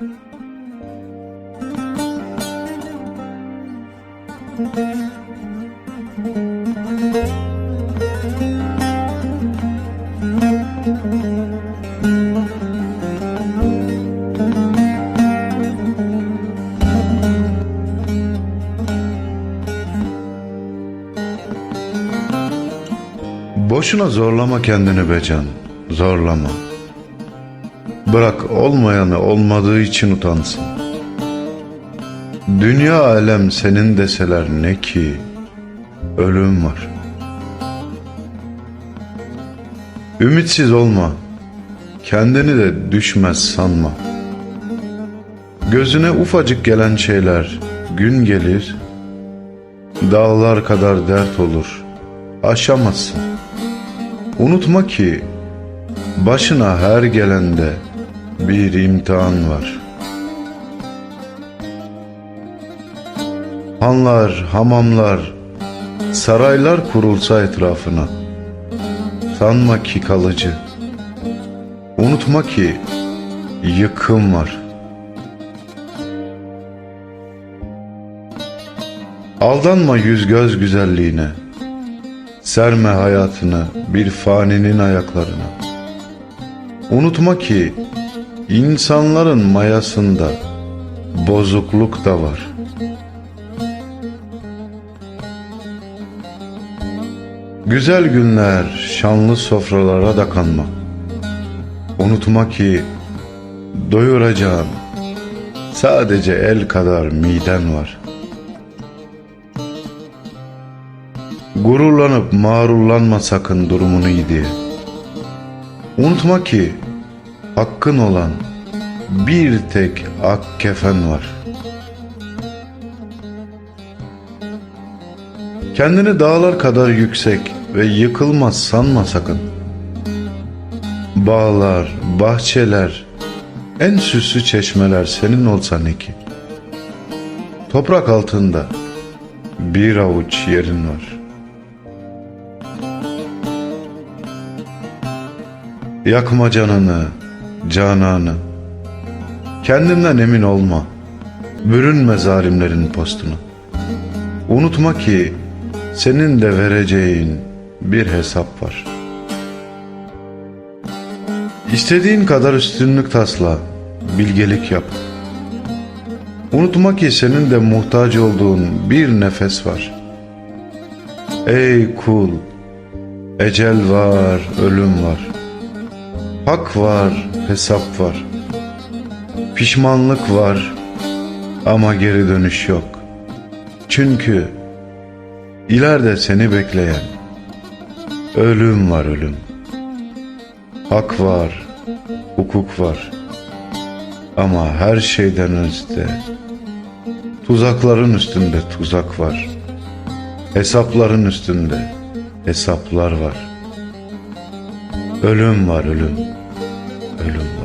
Boşuna zorlama kendini be can, zorlama. Bırak olmayanı olmadığı için utansın. Dünya alem senin deseler ne ki, ölüm var. Ümitsiz olma, kendini de düşmez sanma. Gözüne ufacık gelen şeyler gün gelir, dağlar kadar dert olur, aşamazsın. Unutma ki başına her gelende bir imtihan var. Hanlar, hamamlar, saraylar kurulsa etrafına. Sanma ki kalıcı. Unutma ki yıkım var. Aldanma yüz göz güzelliğine. Serme hayatını bir faninin ayaklarına. Unutma ki insanların mayasında bozukluk da var. Güzel günler şanlı sofralara da kanma. Unutma ki doyuracağın sadece el kadar miden var.'' Gururlanıp mağrurlanma sakın durumunu iyi diye. Unutma ki hakkın olan bir tek ak kefen var. Kendini dağlar kadar yüksek ve yıkılmaz sanma sakın. Bağlar, bahçeler, en süslü çeşmeler senin olsa ne ki? Toprak altında bir avuç yerin var.'' Yakma canını, cananı. Kendinden emin olma. Bürünme zalimlerin postunu. Unutma ki senin de vereceğin bir hesap var. İstediğin kadar üstünlük tasla, bilgelik yap. Unutma ki senin de muhtaç olduğun bir nefes var. Ey kul, ecel var, ölüm var.'' Hak var, hesap var. Pişmanlık var ama geri dönüş yok. Çünkü ileride seni bekleyen ölüm var ölüm. Hak var, hukuk var. Ama her şeyden önce tuzakların üstünde tuzak var. Hesapların üstünde hesaplar var. Ölüm var ölüm. Ölüm